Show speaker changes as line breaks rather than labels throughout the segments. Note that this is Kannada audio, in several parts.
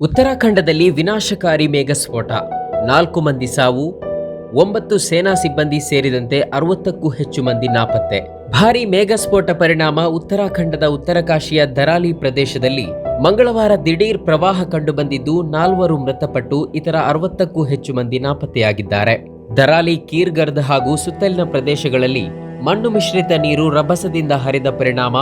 ಉತ್ತರಾಖಂಡದಲ್ಲಿ ವಿನಾಶಕಾರಿ ಮೇಘಸ್ಫೋಟ. ನಾಲ್ಕು ಮಂದಿ ಸಾವು, ಒಂಬತ್ತು ಸೇನಾ ಸಿಬ್ಬಂದಿ ಸೇರಿದಂತೆ ಅರವತ್ತಕ್ಕೂ ಹೆಚ್ಚು ಮಂದಿ ನಾಪತ್ತೆ. ಭಾರೀ ಮೇಘಸ್ಫೋಟ ಪರಿಣಾಮ ಉತ್ತರಾಖಂಡದ ಉತ್ತರಕಾಶಿಯ ದರಾಲಿ ಪ್ರದೇಶದಲ್ಲಿ ಮಂಗಳವಾರ ದಿಢೀರ್ ಪ್ರವಾಹ ಕಂಡುಬಂದಿದ್ದು, ನಾಲ್ವರು ಮೃತಪಟ್ಟು ಇತರ ಅರವತ್ತಕ್ಕೂ ಹೆಚ್ಚು ಮಂದಿ ನಾಪತ್ತೆಯಾಗಿದ್ದಾರೆ. ದರಾಲಿ ಕೀರ್ಗರ್ದ್ ಹಾಗೂ ಸುತ್ತಲಿನ ಪ್ರದೇಶಗಳಲ್ಲಿ ಮಣ್ಣು ಮಿಶ್ರಿತ ನೀರು ರಭಸದಿಂದ ಹರಿದ ಪರಿಣಾಮ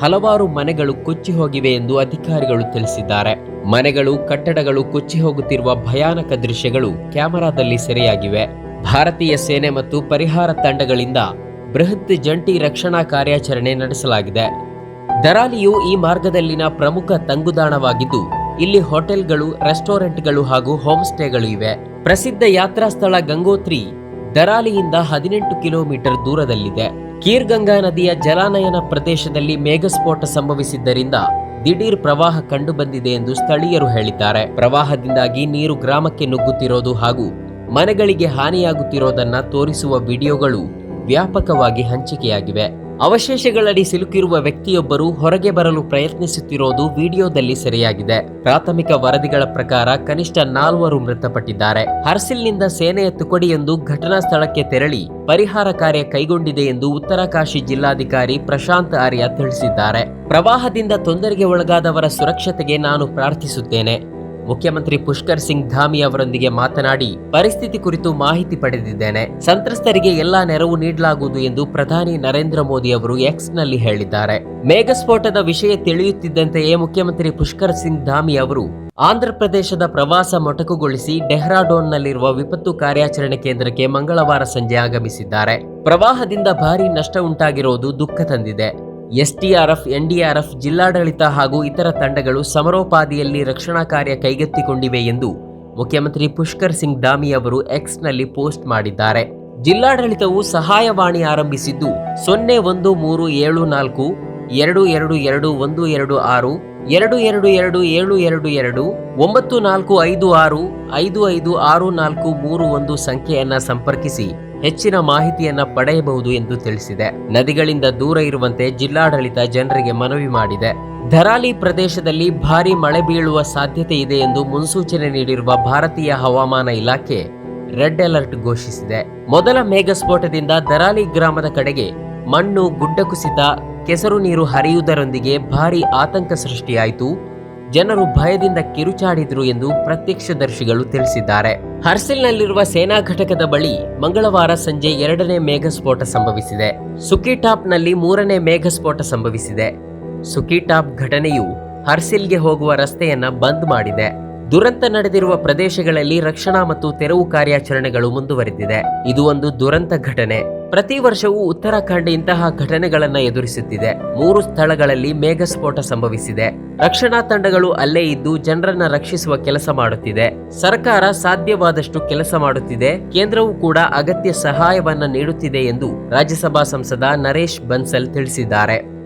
ಹಲವಾರು ಮನೆಗಳು ಕೊಚ್ಚಿ ಹೋಗಿವೆ ಎಂದು ಅಧಿಕಾರಿಗಳು ತಿಳಿಸಿದ್ದಾರೆ. ಮನೆಗಳು, ಕಟ್ಟಡಗಳು ಕೊಚ್ಚಿ ಹೋಗುತ್ತಿರುವ ಭಯಾನಕ ದೃಶ್ಯಗಳು ಕ್ಯಾಮೆರಾದಲ್ಲಿ ಸೆರೆಯಾಗಿವೆ. ಭಾರತೀಯ ಸೇನೆ ಮತ್ತು ಪರಿಹಾರ ತಂಡಗಳಿಂದ ಬೃಹತ್ ಜಂಟಿ ರಕ್ಷಣಾ ಕಾರ್ಯಾಚರಣೆ ನಡೆಸಲಾಗಿದೆ. ದರಾಲಿಯು ಈ ಮಾರ್ಗದಲ್ಲಿನ ಪ್ರಮುಖ ತಂಗುದಾಣವಾಗಿದ್ದು, ಇಲ್ಲಿ ಹೋಟೆಲ್ಗಳು, ರೆಸ್ಟೋರೆಂಟ್ಗಳು ಹಾಗೂ ಹೋಮ್ ಸ್ಟೇಗಳು ಇವೆ. ಪ್ರಸಿದ್ಧ ಯಾತ್ರಾ ಸ್ಥಳ ಗಂಗೋತ್ರಿ ದರಾಲಿಯಿಂದ ಹದಿನೆಂಟು ಕಿಲೋಮೀಟರ್ ದೂರದಲ್ಲಿದೆ. ಕೀರ್ಗಂಗಾ ನದಿಯ ಜಲಾನಯನ ಪ್ರದೇಶದಲ್ಲಿ ಮೇಘಸ್ಫೋಟ ಸಂಭವಿಸಿದ್ದರಿಂದ ದಿಢೀರ್ ಪ್ರವಾಹ ಕಂಡುಬಂದಿದೆ ಎಂದು ಸ್ಥಳೀಯರು ಹೇಳಿದ್ದಾರೆ. ಪ್ರವಾಹದಿಂದಾಗಿ ನೀರು ಗ್ರಾಮಕ್ಕೆ ನುಗ್ಗುತ್ತಿರೋದು ಹಾಗೂ ಮನೆಗಳಿಗೆ ಹಾನಿಯಾಗುತ್ತಿರೋದನ್ನ ತೋರಿಸುವ ವಿಡಿಯೋಗಳು ವ್ಯಾಪಕವಾಗಿ ಹಂಚಿಕೆಯಾಗಿವೆ. ಅವಶೇಷಗಳಡಿ ಸಿಲುಕಿರುವ ವ್ಯಕ್ತಿಯೊಬ್ಬರು ಹೊರಗೆ ಬರಲು ಪ್ರಯತ್ನಿಸುತ್ತಿರೋದು ವಿಡಿಯೋದಲ್ಲಿ ಸೆರೆಯಾಗಿದೆ. ಪ್ರಾಥಮಿಕ ವರದಿಗಳ ಪ್ರಕಾರ ಕನಿಷ್ಠ ನಾಲ್ವರು ಮೃತಪಟ್ಟಿದ್ದಾರೆ. ಹರ್ಸಿಲ್ನಿಂದ ಸೇನೆಯ ತುಕಡಿಯೊಂದು ಘಟನಾ ಸ್ಥಳಕ್ಕೆ ತೆರಳಿ ಪರಿಹಾರ ಕಾರ್ಯ ಕೈಗೊಂಡಿದೆ ಎಂದು ಉತ್ತರಕಾಶಿ ಜಿಲ್ಲಾಧಿಕಾರಿ ಪ್ರಶಾಂತ್ ಆರ್ಯ ತಿಳಿಸಿದ್ದಾರೆ. ಪ್ರವಾಹದಿಂದ ತೊಂದರೆಗೆ ಒಳಗಾದವರ ಸುರಕ್ಷತೆಗೆ ನಾನು ಪ್ರಾರ್ಥಿಸುತ್ತೇನೆ. ಮುಖ್ಯಮಂತ್ರಿ ಪುಷ್ಕರ್ ಸಿಂಗ್ ಧಾಮಿ ಅವರೊಂದಿಗೆ ಮಾತನಾಡಿ, ಪರಿಸ್ಥಿತಿ ಕುರಿತು ಮಾಹಿತಿ ಪಡೆದಿದ್ದೇನೆ. ಸಂತ್ರಸ್ತರಿಗೆ ಎಲ್ಲಾ ನೆರವು ನೀಡಲಾಗುವುದು ಎಂದು ಪ್ರಧಾನಿ ನರೇಂದ್ರ ಮೋದಿ ಅವರು ಎಕ್ಸ್ನಲ್ಲಿ ಹೇಳಿದ್ದಾರೆ. ಮೇಘಸ್ಫೋಟದ ವಿಷಯ ತಿಳಿಯುತ್ತಿದ್ದಂತೆಯೇ ಮುಖ್ಯಮಂತ್ರಿ ಪುಷ್ಕರ್ ಸಿಂಗ್ ಧಾಮಿ ಅವರು ಆಂಧ್ರಪ್ರದೇಶದ ಪ್ರವಾಸ ಮೊಟಕುಗೊಳಿಸಿ ಡೆಹ್ರಾಡೋನ್ನಲ್ಲಿರುವ ವಿಪತ್ತು ಕಾರ್ಯಾಚರಣೆ ಕೇಂದ್ರಕ್ಕೆ ಮಂಗಳವಾರ ಸಂಜೆ ಆಗಮಿಸಿದ್ದಾರೆ. ಪ್ರವಾಹದಿಂದ ಭಾರಿ ನಷ್ಟ ಉಂಟಾಗಿರುವುದು ದುಃಖ ತಂದಿದೆ. ಎಸ್ಡಿಆರ್ಎಫ್, ಎನ್ಡಿಆರ್ಎಫ್ ಜಿಲ್ಲಾಡಳಿತ ಹಾಗೂ ಇತರ ತಂಡಗಳು ಸಮರೋಪಾದಿಯಲ್ಲಿ ರಕ್ಷಣಾ ಕಾರ್ಯ ಕೈಗೆತ್ತಿಕೊಂಡಿವೆ ಎಂದು ಮುಖ್ಯಮಂತ್ರಿ ಪುಷ್ಕರ್ ಸಿಂಗ್ ಧಾಮಿ ಅವರು ಎಕ್ಸ್ನಲ್ಲಿ ಪೋಸ್ಟ್ ಮಾಡಿದ್ದಾರೆ. ಜಿಲ್ಲಾಡಳಿತವು ಸಹಾಯವಾಣಿ ಆರಂಭಿಸಿದ್ದು ಸೊನ್ನೆ ಒಂದು ಮೂರು ಏಳು ನಾಲ್ಕು, ಎರಡು ಎರಡು ಎರಡು ಒಂದು ಎರಡು ಆರು, ಎರಡು ಎರಡು ಎರಡು ಏಳು ಎರಡು ಎರಡು, ಒಂಬತ್ತು ನಾಲ್ಕು ಐದು ಆರು, ಐದು ಐದು ಆರು ನಾಲ್ಕು ಮೂರು ಒಂದು ಸಂಖ್ಯೆಯನ್ನ ಸಂಪರ್ಕಿಸಿ. ಹೆಚ್ಚಿನ ಮಾಹಿತಿಯನ್ನ ಪಡೆಯಬಹುದು ಎಂದು ತಿಳಿಸಿದೆ. ನದಿಗಳಿಂದ ದೂರ ಇರುವಂತೆ ಜಿಲ್ಲಾಡಳಿತ ಜನರಿಗೆ ಮನವಿ ಮಾಡಿದೆ. ಧರಾಲಿ ಪ್ರದೇಶದಲ್ಲಿ ಭಾರಿ ಮಳೆ ಬೀಳುವ ಸಾಧ್ಯತೆ ಇದೆ ಎಂದು ಮುನ್ಸೂಚನೆ ನೀಡಿರುವ ಭಾರತೀಯ ಹವಾಮಾನ ಇಲಾಖೆ ರೆಡ್ ಅಲರ್ಟ್ ಘೋಷಿಸಿದೆ. ಮೊದಲ ಮೇಘಸ್ಫೋಟದಿಂದ ದರಾಲಿ ಗ್ರಾಮದ ಕಡೆಗೆ ಮಣ್ಣು ಗುಡ್ಡ ಕುಸಿತ ಕೆಸರು ನೀರು ಹರಿಯುವುದರೊಂದಿಗೆ ಭಾರಿ ಆತಂಕ ಸೃಷ್ಟಿಯಾಯಿತು. ಜನರು ಭಯದಿಂದ ಕಿರುಚಾಡಿದ್ರು ಎಂದು ಪ್ರತ್ಯಕ್ಷದರ್ಶಿಗಳು ತಿಳಿಸಿದ್ದಾರೆ. ಹರ್ಸಿಲ್ನಲ್ಲಿರುವ ಸೇನಾ ಘಟಕದ ಬಳಿ ಮಂಗಳವಾರ ಸಂಜೆ ಎರಡನೇ ಮೇಘಸ್ಫೋಟ ಸಂಭವಿಸಿದೆ. ಸುಕಿಟಾಪ್ನಲ್ಲಿ ಮೂರನೇ ಮೇಘಸ್ಫೋಟ ಸಂಭವಿಸಿದೆ. ಸುಕಿಟಾಪ್ ಘಟನೆಯು ಹರ್ಸಿಲ್ಗೆ ಹೋಗುವ ರಸ್ತೆಯನ್ನ ಬಂದ್ ಮಾಡಿದೆ. ದುರಂತ ನಡೆದಿರುವ ಪ್ರದೇಶಗಳಲ್ಲಿ ರಕ್ಷಣಾ ಮತ್ತು ತೆರವು ಕಾರ್ಯಾಚರಣೆಗಳು ಮುಂದುವರೆದಿದೆ. ಇದು ಒಂದು ದುರಂತ ಘಟನೆ. ಪ್ರತಿ ವರ್ಷವೂ ಉತ್ತರಾಖಂಡ್ ಇಂತಹ ಘಟನೆಗಳನ್ನು ಎದುರಿಸುತ್ತಿದೆ. ಮೂರು ಸ್ಥಳಗಳಲ್ಲಿ ಮೇಘಸ್ಫೋಟ ಸಂಭವಿಸಿದೆ. ರಕ್ಷಣಾ ತಂಡಗಳು ಅಲ್ಲೇ ಇದ್ದು ಜನರನ್ನ ರಕ್ಷಿಸುವ ಕೆಲಸ ಮಾಡುತ್ತಿದೆ. ಸರ್ಕಾರ ಸಾಧ್ಯವಾದಷ್ಟು ಕೆಲಸ ಮಾಡುತ್ತಿದೆ. ಕೇಂದ್ರವು ಕೂಡ ಅಗತ್ಯ ಸಹಾಯವನ್ನ ನೀಡುತ್ತಿದೆ ಎಂದು ರಾಜ್ಯಸಭಾ ಸಂಸದ ನರೇಶ್ ಬನ್ಸಲ್ ತಿಳಿಸಿದ್ದಾರೆ.